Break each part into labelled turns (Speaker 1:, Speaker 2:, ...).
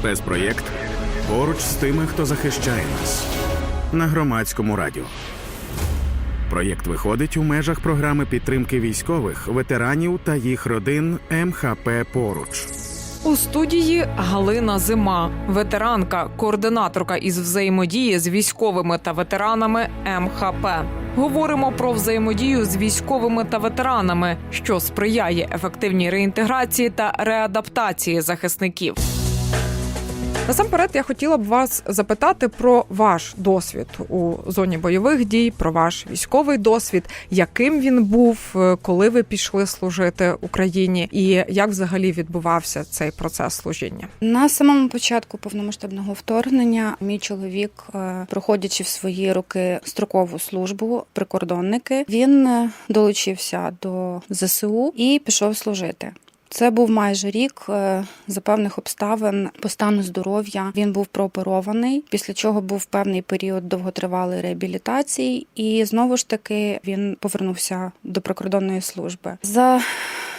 Speaker 1: Спецпроєкт поруч з тими, хто захищає нас на громадському радіо. Проєкт виходить у межах програми підтримки військових, ветеранів та їх родин МХП Поруч.
Speaker 2: У студії Галина Зима, ветеранка, координаторка із взаємодії з військовими та ветеранами МХП. Говоримо про взаємодію з військовими та ветеранами, що сприяє ефективній реінтеграції та реадаптації захисників. Насамперед, я хотіла б вас запитати про ваш досвід у зоні бойових дій, про ваш військовий досвід, яким він був, е, коли ви пішли служити Україні, і як взагалі відбувався цей процес служіння.
Speaker 3: На самому початку повномасштабного вторгнення мій чоловік, е, проходячи в свої роки строкову службу, прикордонники, він е, долучився до ЗСУ і пішов служити. Це був майже рік е, за певних обставин по стану здоров'я. Він був прооперований, після чого був певний період довготривалої реабілітації, і знову ж таки він повернувся до прикордонної служби. За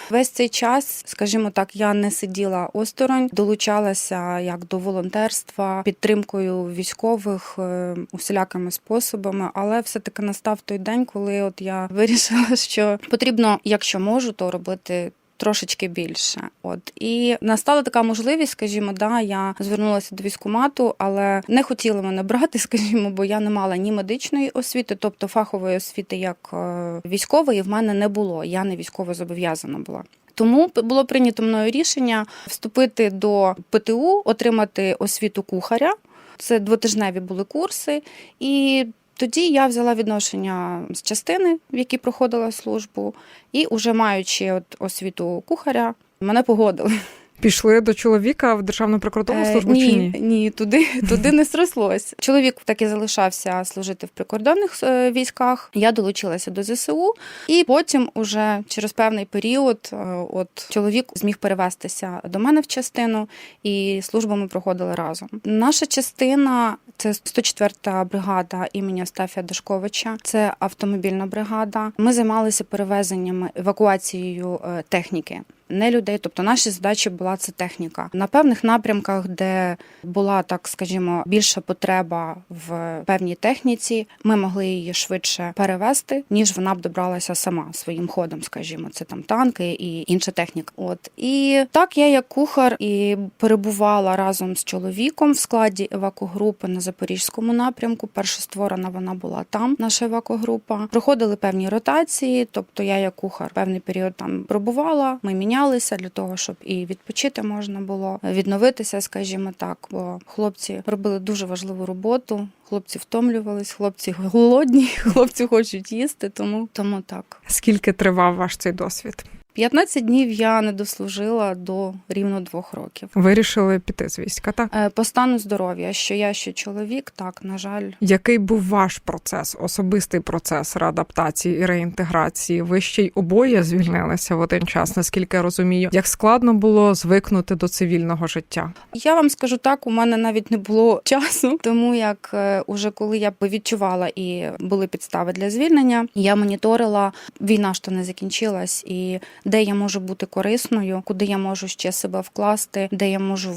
Speaker 3: Весь цей час, скажімо так, я не сиділа осторонь, долучалася як до волонтерства, підтримкою військових е, усілякими способами. Але все таки настав той день, коли от я вирішила, що потрібно, якщо можу, то робити. Трошечки більше, от і настала така можливість, скажімо, да, я звернулася до військкомату, але не хотіли мене брати, скажімо, бо я не мала ні медичної освіти, тобто фахової освіти як е, військової в мене не було. Я не військово зобов'язана була. Тому було прийнято мною рішення вступити до ПТУ, отримати освіту кухаря. Це двотижневі були курси, і тоді я взяла відношення з частини, в якій проходила службу, і уже маючи от освіту кухаря, мене погодили.
Speaker 2: Пішли до чоловіка в державну прикордонну
Speaker 3: Е,
Speaker 2: службу
Speaker 3: ні,
Speaker 2: чи ні?
Speaker 3: Ні, туди, туди не срослось. Чоловік так і залишався служити в прикордонних е, військах. Я долучилася до ЗСУ, і потім, уже через певний період, е, от чоловік зміг перевестися до мене в частину, і службу ми проходили разом. Наша частина це 104-та бригада імені Остафія Дашковича. Це автомобільна бригада. Ми займалися перевезеннями евакуацією е, техніки. Не людей, тобто наші задачі була це техніка на певних напрямках, де була так, скажімо, більша потреба в певній техніці. Ми могли її швидше перевести, ніж вона б добралася сама своїм ходом, скажімо, це там танки і інша техніка. От і так я, як кухар, і перебувала разом з чоловіком в складі евакугрупи на запорізькому напрямку. Перша створена вона була там, наша евакугрупа. Проходили певні ротації, тобто я, як кухар, певний період там пробувала. Ми мінялися для того, щоб і відпочити можна було, відновитися, скажімо так. Бо хлопці робили дуже важливу роботу. Хлопці втомлювались, хлопці голодні, хлопці хочуть їсти, тому тому так.
Speaker 2: Скільки тривав ваш цей досвід?
Speaker 3: 15 днів я не дослужила до рівно двох років.
Speaker 2: Вирішили піти з війська, так?
Speaker 3: Е, По стану здоров'я, що я, що чоловік, так на жаль,
Speaker 2: Який був ваш процес, особистий процес реадаптації і реінтеграції? Ви ще й обоє звільнилися в один час, наскільки я розумію. Як складно було звикнути до цивільного життя?
Speaker 3: Я вам скажу так, у мене навіть не було часу, тому як е, уже коли я відчувала і були підстави для звільнення, я моніторила війна, що не закінчилась, і де я можу бути корисною, куди я можу ще себе вкласти, де я можу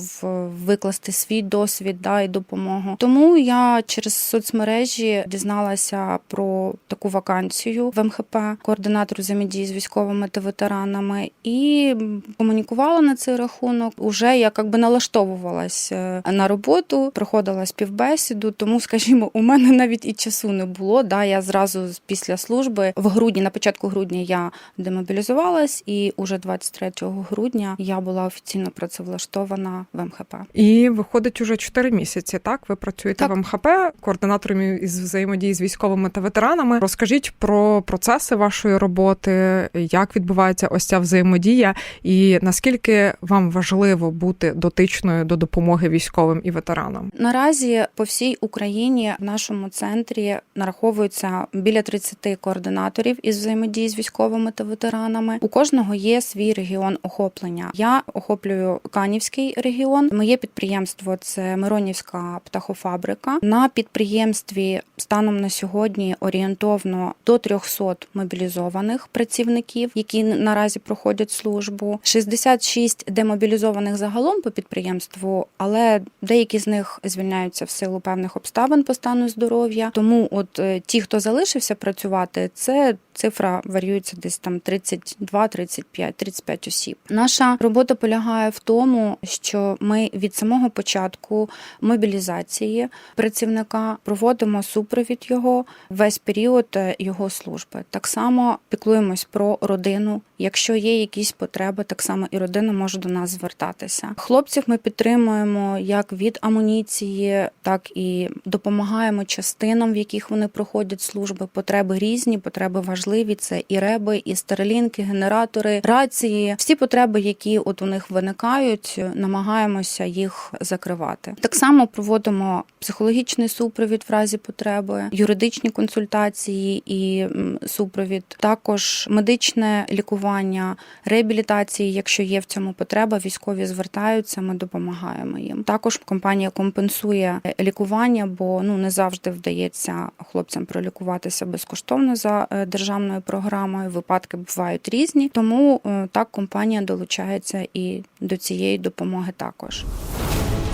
Speaker 3: викласти свій досвід да, і допомогу. Тому я через соцмережі дізналася про таку вакансію в МХП, координатору взаємодії з військовими та ветеранами, і комунікувала на цей рахунок. Уже я якби налаштовувалась е, на роботу, проходила співбесіду. Тому, скажімо, у мене навіть і часу не було. Да, я зразу після служби в грудні, на початку грудня, я демобілізувалась, і уже 23 грудня я була офіційно працевлаштована в МХП.
Speaker 2: І виходить уже 4 місяці. Так, ви працюєте
Speaker 3: Так.
Speaker 2: в МХП, координатором із взаємодії з військовими та ветеранами. Розкажіть про процеси вашої роботи, як відбувається ось ця взаємодія, і наскільки вам важливо бути дотичною до допомоги військовим і ветеранам?
Speaker 3: Наразі по всій Україні в нашому центрі нараховується біля 30 координаторів із взаємодії з військовими та ветеранами. У кожного є свій регіон охоплення. Я охоплюю Канівський регіон. Моє підприємство це Миронівська птахофабрика. На підприємстві станом на сьогодні орієнтовно до 300 мобілізованих працівників, які наразі проходять службу. 66 демобілізованих загалом по підприємству, але деякі з них звільняються в силу певних обставин по стану здоров'я. Тому, от е, ті, хто залишився працювати, це цифра варіюється десь там 32, 35, 35 осіб. Наша робота полягає в тому, що ми від самого початку мобілізації працівника проводимо супровід його весь період е, його служби. Так само піклуємось про родину. Якщо є якісь потреби, так само і родина може до нас звертатися. Хлопців ми підтримуємо як від амуніції, так і допомагаємо частинам, в яких вони проходять служби. Потреби різні, потреби важливі. Це і реби, і старлінки, генератори, рації. Всі потреби, які от у них виникають, намагаємося їх закривати. Так само проводимо психологічний супровід в разі потреби, юридичні консультації і супровід, також медичне лікування, реабілітації, якщо є в цьому потреба, військові звертаються, ми допомагаємо їм. Також компанія компенсує лікування, бо ну не завжди вдається хлопцям пролікуватися безкоштовно за е, державною програмою. Випадки бувають різні, тому е, так компанія долучається і до цієї допомоги також.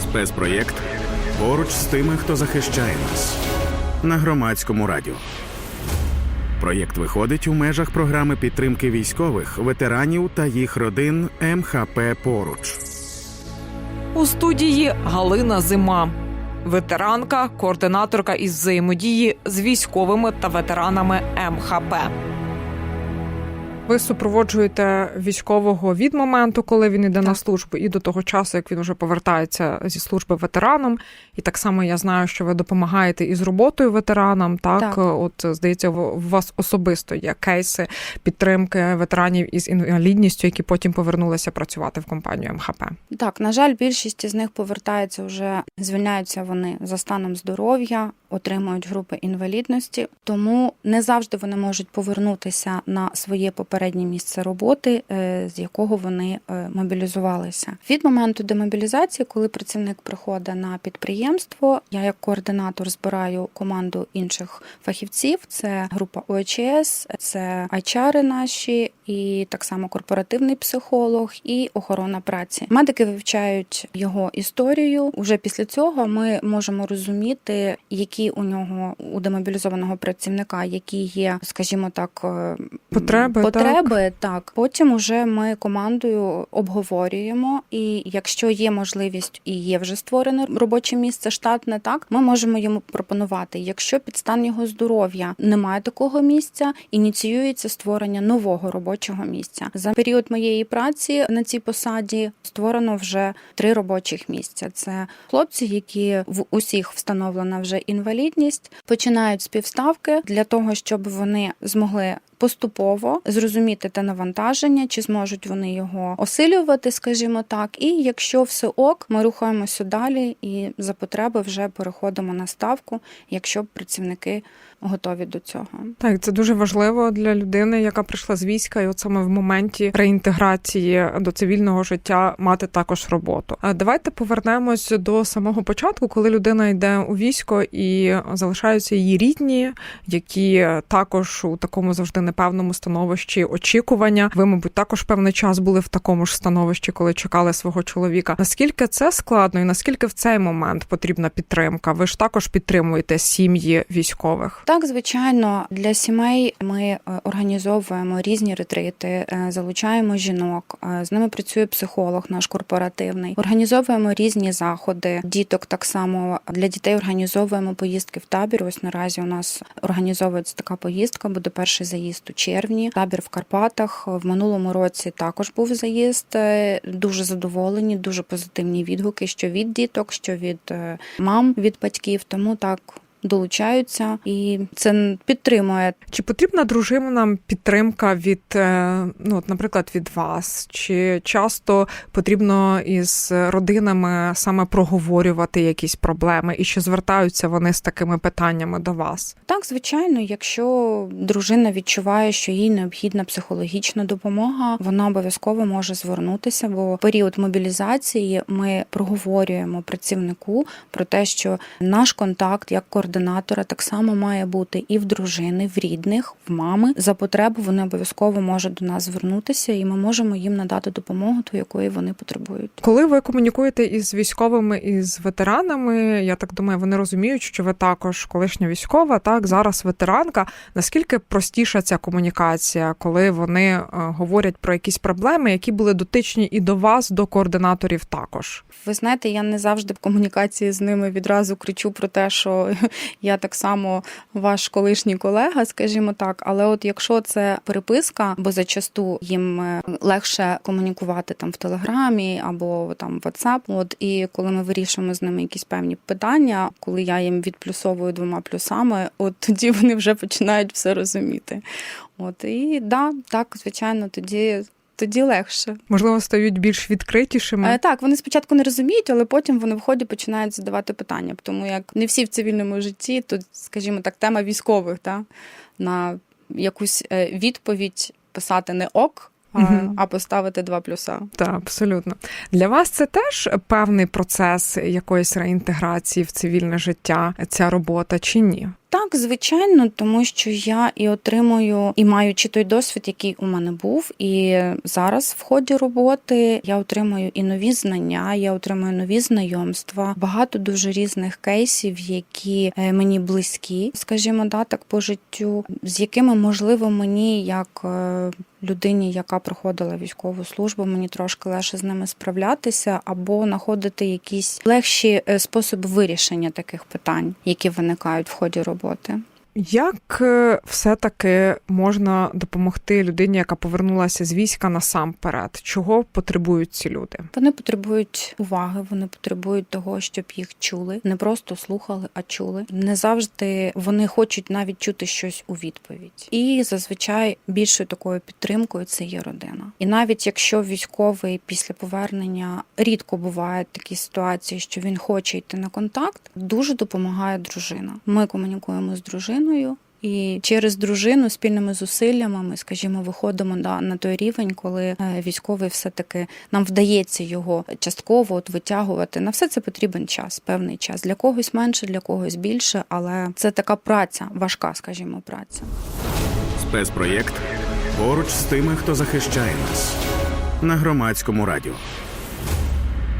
Speaker 1: Спецпроєкт поруч з тими, хто захищає нас на громадському радіо. Проєкт виходить у межах програми підтримки військових, ветеранів та їх родин МХП Поруч.
Speaker 2: У студії Галина Зима, ветеранка, координаторка із взаємодії з військовими та ветеранами МХП. Ви супроводжуєте військового від моменту, коли він йде на службу, і до того часу, як він вже повертається зі служби ветераном. І так само я знаю, що ви допомагаєте із роботою ветеранам. Так,
Speaker 3: Так.
Speaker 2: от здається, у вас особисто є кейси підтримки ветеранів із інвалідністю, які потім повернулися працювати в компанію МХП.
Speaker 3: Так, на жаль, більшість із них повертається вже звільняються вони за станом здоров'я, отримують групи інвалідності, тому не завжди вони можуть повернутися на своє попереднє місце роботи, е, з якого вони е, мобілізувалися. Від моменту демобілізації, коли працівник приходить на підприємство, я як координатор збираю команду інших фахівців. Це група ОЧС, це HR наші, і так само корпоративний психолог і охорона праці. Медики вивчають його історію. Уже після цього ми можемо розуміти, які у нього у демобілізованого працівника, які є, скажімо так, е,
Speaker 2: Потреби,
Speaker 3: потреби. Так. потім уже ми командою обговорюємо, і якщо є можливість і є вже створене робоче місце штатне, так ми можемо йому пропонувати. Якщо під стан його здоров'я немає такого місця, ініціюється створення нового робочого місця. За період моєї праці на цій посаді створено вже три робочих місця. Це хлопці, які в усіх встановлена вже інвалідність, починають співставки для того, щоб вони змогли поступово зрозуміти те навантаження, чи зможуть вони його осилювати, скажімо так. І якщо все ок, ми рухаємося далі і за потреби вже переходимо на ставку, якщо працівники готові до цього.
Speaker 2: Так, це дуже важливо для людини, яка прийшла з війська, і от саме в моменті реінтеграції до цивільного життя мати також роботу. А давайте повернемось до самого початку, коли людина йде у військо і залишаються її рідні, які також у такому завжди непевному становищі очікування. Ви, мабуть, також певний час були в такому ж становищі, коли чекали свого чоловіка. Наскільки це складно, і наскільки в цей момент потрібна підтримка? Ви ж також підтримуєте сім'ї військових.
Speaker 3: Так, звичайно, для сімей ми е, організовуємо різні ретрити, е, залучаємо жінок. е, З ними працює психолог, наш корпоративний. Організовуємо різні заходи. Діток так само для дітей організовуємо поїздки в табір. Ось наразі у нас організовується така поїздка. Буде перший заїзд у червні. Табір в Карпатах. В минулому році також був заїзд. Е, Дуже задоволені, дуже позитивні відгуки, що від діток, що від е, мам, від батьків. Тому так долучаються, і це підтримує.
Speaker 2: Чи потрібна дружинам підтримка від, е, ну, от, наприклад, від вас? Чи часто потрібно із родинами саме проговорювати якісь проблеми, і чи звертаються вони з такими питаннями до вас?
Speaker 3: Так, звичайно, якщо дружина відчуває, що їй необхідна психологічна допомога, вона обов'язково може звернутися, бо в період мобілізації ми проговорюємо працівнику про те, що наш контакт як координатора так само має бути і в дружини, в рідних, в мами. За потребу вони обов'язково можуть до нас звернутися, і ми можемо їм надати допомогу, ту якої вони потребують.
Speaker 2: Коли ви комунікуєте із військовими і з ветеранами, я так думаю, вони розуміють, що ви також колишня військова, так зараз ветеранка. Наскільки простіша ця комунікація, коли вони е, говорять про якісь проблеми, які були дотичні і до вас, до координаторів також?
Speaker 3: Ви знаєте, я не завжди в комунікації з ними відразу кричу про те, що я так само ваш колишній колега, скажімо так. Але от якщо це переписка, бо зачасту їм е, легше комунікувати там в телеграмі або там в WhatsApp, От і коли ми вирішуємо з ними якісь певні питання, коли я їм відплюсовую двома плюсами, от тоді вони вже починають все розуміти. От і да, так, звичайно, тоді. Тоді легше.
Speaker 2: Можливо, стають більш відкритішими.
Speaker 3: Е, Так, вони спочатку не розуміють, але потім вони в ході починають задавати питання. Тому як не всі в цивільному житті, тут, скажімо так, тема військових, та, на якусь е, відповідь писати не ок, а,
Speaker 2: Мгм.
Speaker 3: а поставити два плюса.
Speaker 2: Так, абсолютно. Для вас це теж певний процес якоїсь реінтеграції в цивільне життя, ця робота чи ні?
Speaker 3: Так, звичайно, тому що я і отримую, і маючи той досвід, який у мене був, і зараз в ході роботи я отримую і нові знання, я отримую нові знайомства, багато дуже різних кейсів, які е, мені близькі, скажімо, да, так по життю, з якими можливо мені як. е, Людині, яка проходила військову службу, мені трошки легше з ними справлятися, або знаходити якісь легші е, способи вирішення таких питань, які виникають в ході роботи роботи.
Speaker 2: Як е, все-таки можна допомогти людині, яка повернулася з війська насамперед? Чого потребують ці люди?
Speaker 3: Вони потребують уваги, вони потребують того, щоб їх чули, не просто слухали, а чули. Не завжди вони хочуть навіть чути щось у відповідь. І зазвичай більшою такою підтримкою це є родина. І навіть якщо військовий після повернення рідко бувають такі ситуації, що він хоче йти на контакт, дуже допомагає дружина. Ми комунікуємо з дружиною. І через дружину спільними зусиллями ми, скажімо, виходимо на, на той рівень, коли е, військовий все-таки нам вдається його частково от витягувати. На все це потрібен час, певний час. Для когось менше, для когось більше, але це така праця, важка, скажімо, праця.
Speaker 1: Спецпроєкт поруч з тими, хто захищає нас на громадському радіо.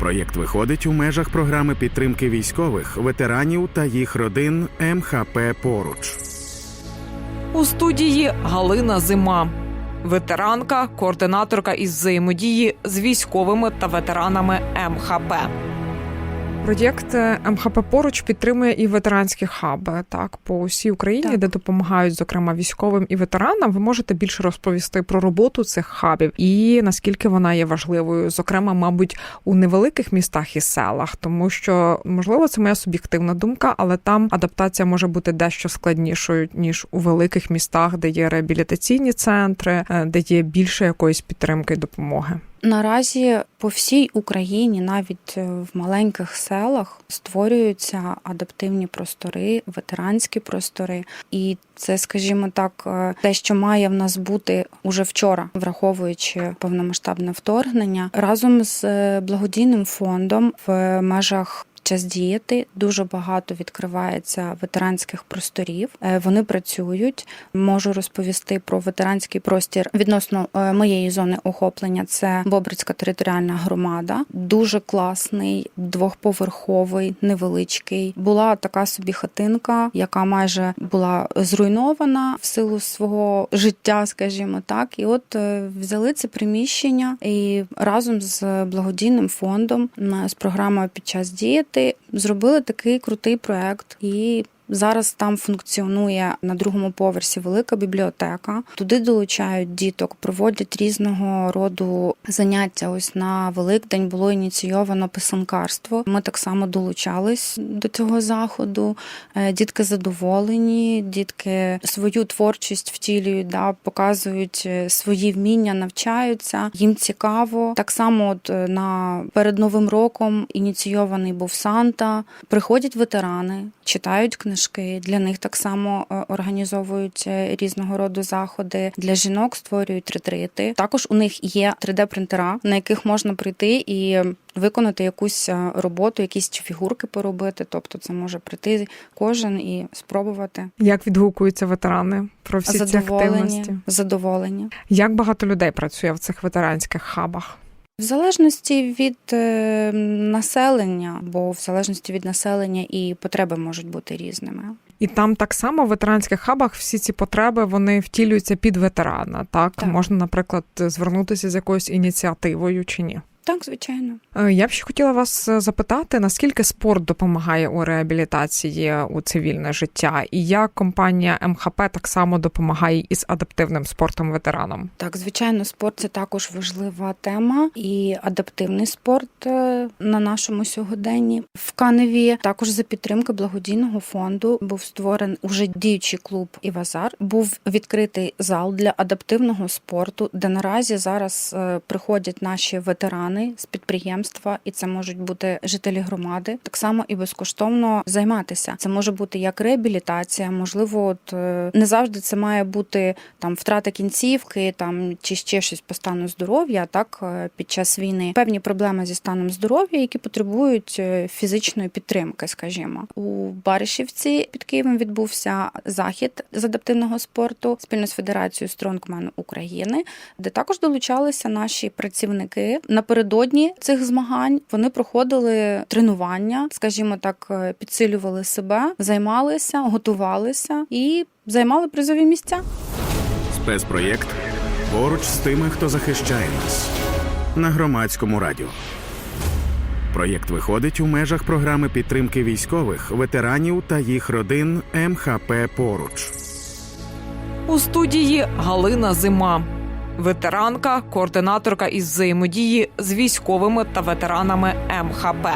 Speaker 1: Проєкт виходить у межах програми підтримки військових, ветеранів та їх родин МХП Поруч.
Speaker 2: У студії Галина Зима, ветеранка, координаторка із взаємодії з військовими та ветеранами МХП. Проєкт е, МХП поруч підтримує і ветеранські хаби так по усій Україні,
Speaker 3: Так.
Speaker 2: де допомагають зокрема військовим і ветеранам. Ви можете більше розповісти про роботу цих хабів і наскільки вона є важливою, зокрема, мабуть, у невеликих містах і селах, тому що можливо це моя суб'єктивна думка, але там адаптація може бути дещо складнішою ніж у великих містах, де є реабілітаційні центри, е, де є більше якоїсь підтримки і допомоги.
Speaker 3: Наразі по всій Україні, навіть е, в маленьких селах, створюються адаптивні простори, ветеранські простори. І це, скажімо так, е, те, що має в нас бути уже вчора, враховуючи повномасштабне вторгнення, разом з е, благодійним фондом в межах. Час діяти дуже багато відкривається ветеранських просторів. Е, Вони працюють. Можу розповісти про ветеранський простір відносно е, моєї зони охоплення. Це Бобрицька територіальна громада. Дуже класний, двохповерховий, невеличкий. Була така собі хатинка, яка майже була зруйнована в силу свого життя, скажімо так. І от е, взяли це приміщення і разом з благодійним фондом з програмою під час діяти зробили такий крутий проект. І Зараз там функціонує на другому поверсі велика бібліотека. Туди долучають діток, проводять різного роду заняття. Ось на Великдень було ініційовано писанкарство. Ми так само долучались до цього заходу. Е, Дітки задоволені, дітки свою творчість втілюють, да, показують е, свої вміння, навчаються. Їм цікаво. Так само, от е, на перед новим роком ініційований був Санта. Приходять ветерани, читають книжки. Для них так само е, організовують е, різного роду заходи. Для жінок створюють ретрити. Також у них є 3D-принтера, на яких можна прийти і виконати якусь е, роботу, якісь фігурки поробити. Тобто, це може прийти кожен і спробувати.
Speaker 2: Як відгукуються ветерани про всі ці активності?
Speaker 3: задоволені.
Speaker 2: Як багато людей працює в цих ветеранських хабах?
Speaker 3: В залежності від е, населення, бо в залежності від населення і потреби можуть бути різними.
Speaker 2: І там так само в ветеранських хабах всі ці потреби вони втілюються під ветерана. Так,
Speaker 3: Так.
Speaker 2: можна, наприклад, звернутися з якоюсь ініціативою чи ні.
Speaker 3: Так, звичайно.
Speaker 2: Е, Я б ще хотіла вас е, запитати, наскільки спорт допомагає у реабілітації у цивільне життя, і як компанія МХП так само допомагає із адаптивним спортом ветеранам.
Speaker 3: Так, звичайно, спорт це також важлива тема, і адаптивний спорт е, на нашому сьогоденні. В Каневі також за підтримки благодійного фонду був створений уже діючий клуб Івазар. Був відкритий зал для адаптивного спорту, де наразі зараз приходять наші ветерани з підприємства, і це можуть бути жителі громади. Так само і безкоштовно займатися. Це може бути як реабілітація, можливо, от е, не завжди це має бути там втрата кінцівки, там чи ще щось по стану здоров'я. Так е, під час війни певні проблеми зі станом здоров'я, які потребують е, фізичної підтримки, скажімо, у Баришівці під Києвом відбувся захід з адаптивного спорту спільно з Федерацією Стронгмен України, де також долучалися наші працівники напередодні цих змагань. Вони проходили тренування, скажімо так, е, підсилювали себе, займалися, готувалися і займали призові місця.
Speaker 1: Спецпроєкт поруч з тими, хто захищає нас на громадському радіо. Проєкт виходить у межах програми підтримки військових, ветеранів та їх родин МХП Поруч.
Speaker 2: У студії Галина Зима, ветеранка, координаторка із взаємодії з військовими та ветеранами МХП.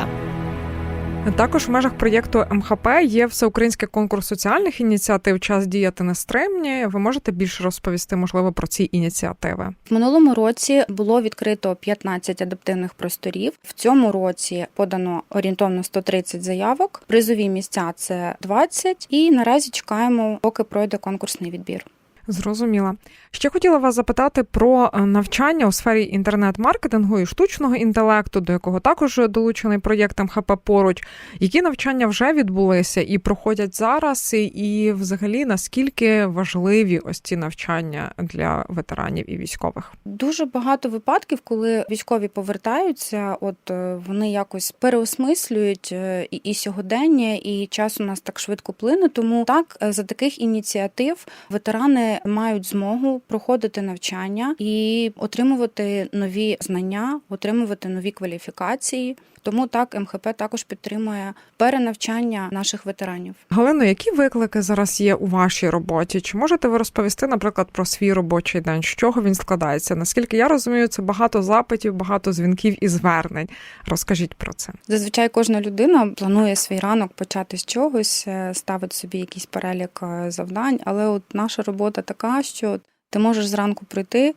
Speaker 2: Також в межах проєкту МХП є всеукраїнський конкурс соціальних ініціатив Час діяти нестримні. Ви можете більше розповісти, можливо, про ці ініціативи.
Speaker 3: В минулому році було відкрито 15 адаптивних просторів. В цьому році подано орієнтовно 130 заявок. Призові місця це 20. І наразі чекаємо, поки пройде конкурсний відбір.
Speaker 2: Зрозуміла. Ще хотіла вас запитати про е, навчання у сфері інтернет-маркетингу і штучного інтелекту, до якого також долучений проєкт МХП поруч. Які навчання вже відбулися і проходять зараз, і, взагалі наскільки важливі ось ці навчання для ветеранів і військових?
Speaker 3: Дуже багато випадків, коли військові повертаються, от е, вони якось переосмислюють е, і, і сьогодення, і час у нас так швидко плине. Тому так за таких ініціатив ветерани мають змогу проходити навчання і отримувати нові знання, отримувати нові кваліфікації. Тому так МХП також підтримує перенавчання наших ветеранів.
Speaker 2: Галино, які виклики зараз є у вашій роботі? Чи можете ви розповісти, наприклад, про свій робочий день? З чого він складається? Наскільки я розумію, це багато запитів, багато дзвінків і звернень. Розкажіть про це.
Speaker 3: Зазвичай кожна людина планує свій ранок почати з чогось, е, ставить собі якийсь перелік е, завдань, але от наша робота така, що ти можеш зранку прийти,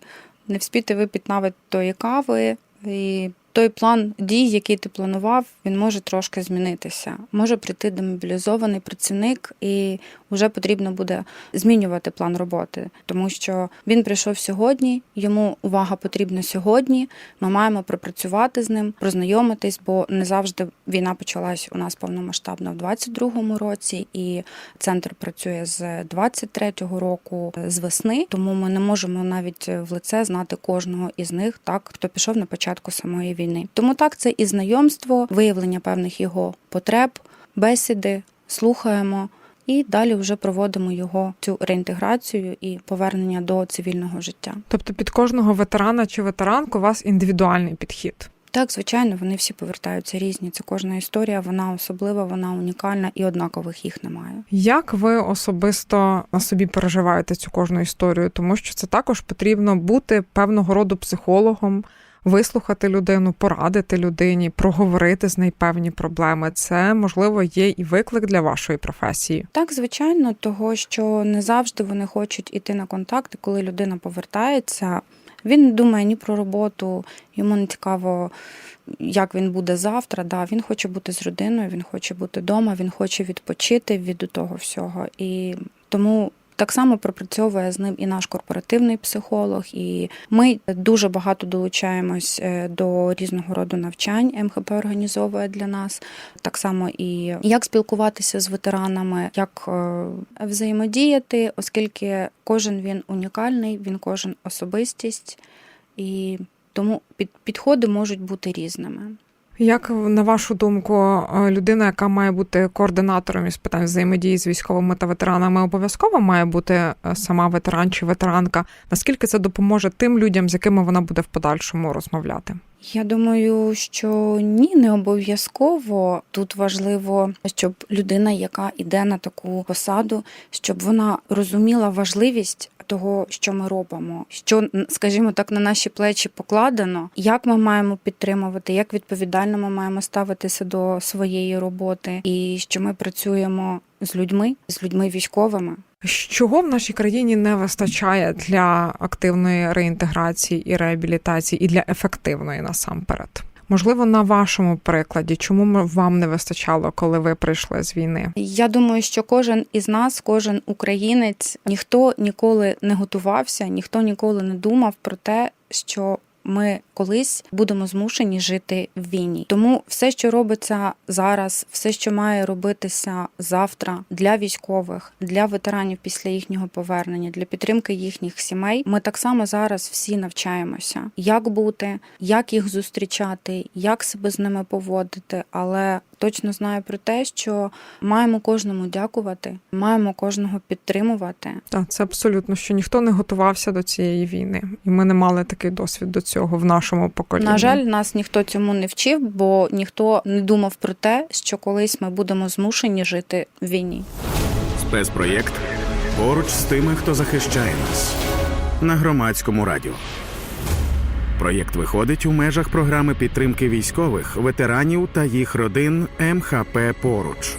Speaker 3: не вспіти випити навіть тої кави, і той план дій, який ти планував, він може трошки змінитися. Може прийти демобілізований працівник, і вже потрібно буде змінювати план роботи, тому що він прийшов сьогодні, йому увага потрібна сьогодні. Ми маємо пропрацювати з ним, прознайомитись, бо не завжди війна почалась у нас повномасштабно в 22-му році, і центр працює з 23-го року з весни. Тому ми не можемо навіть в лице знати кожного із них, так хто пішов на початку самої війни. Тому так це і знайомство, виявлення певних його потреб, бесіди, слухаємо. І далі вже проводимо його цю реінтеграцію і повернення до цивільного життя.
Speaker 2: Тобто під кожного ветерана чи ветеранку у вас індивідуальний підхід.
Speaker 3: Так, звичайно, вони всі повертаються різні. Це кожна історія, вона особлива, вона унікальна і однакових їх немає.
Speaker 2: Як ви особисто на собі переживаєте цю кожну історію? Тому що це також потрібно бути певного роду психологом, вислухати людину, порадити людині, проговорити з нею певні проблеми. Це можливо є і виклик для вашої професії.
Speaker 3: Так, звичайно, того, що не завжди вони хочуть іти на контакти, коли людина повертається. Він не думає ні про роботу, йому не цікаво, як він буде завтра. Да, він хоче бути з родиною, він хоче бути вдома, він хоче відпочити від того всього. І тому так само пропрацьовує з ним і наш корпоративний психолог. І ми дуже багато долучаємось е, до різного роду навчань. МХП організовує для нас так само і як спілкуватися з ветеранами, як е, взаємодіяти, оскільки кожен він унікальний, він кожен особистість, і тому під, підходи можуть бути різними.
Speaker 2: Як на вашу думку, е, людина, яка має бути координатором із питань взаємодії з військовими та ветеранами, обов'язково має бути е, сама ветеран чи ветеранка? Наскільки це допоможе тим людям, з якими вона буде в подальшому розмовляти?
Speaker 3: Я думаю, що ні, не обов'язково. Тут важливо, щоб людина, яка йде на таку посаду, щоб вона розуміла важливість того, що ми робимо, що, скажімо так, на наші плечі покладено, як ми маємо підтримувати, як відповідально ми маємо ставитися до своєї роботи, і що ми працюємо з людьми, з людьми військовими.
Speaker 2: Чого в нашій країні не вистачає для активної реінтеграції і реабілітації, і для ефективної насамперед? Можливо, на вашому прикладі, чому вам не вистачало, коли ви прийшли з війни?
Speaker 3: Я думаю, що кожен із нас, кожен українець, ніхто ніколи не готувався, ніхто ніколи не думав про те, що ми колись будемо змушені жити в війні. Тому все, що робиться зараз, все, що має робитися завтра для військових, для ветеранів після їхнього повернення, для підтримки їхніх сімей, ми так само зараз всі навчаємося, як бути, як їх зустрічати, як себе з ними поводити. Але точно знаю про те, що маємо кожному дякувати, маємо кожного підтримувати.
Speaker 2: Так, це абсолютно що ніхто не готувався до цієї війни, і ми не мали такий досвід до цього в нашому поколінні.
Speaker 3: На жаль, нас ніхто цьому не вчив, бо ніхто не думав про те, що колись ми будемо змушені жити в війні.
Speaker 1: Спецпроєкт поруч з тими, хто захищає нас на громадському радіо. Проєкт виходить у межах програми підтримки військових, ветеранів та їх родин МХП Поруч.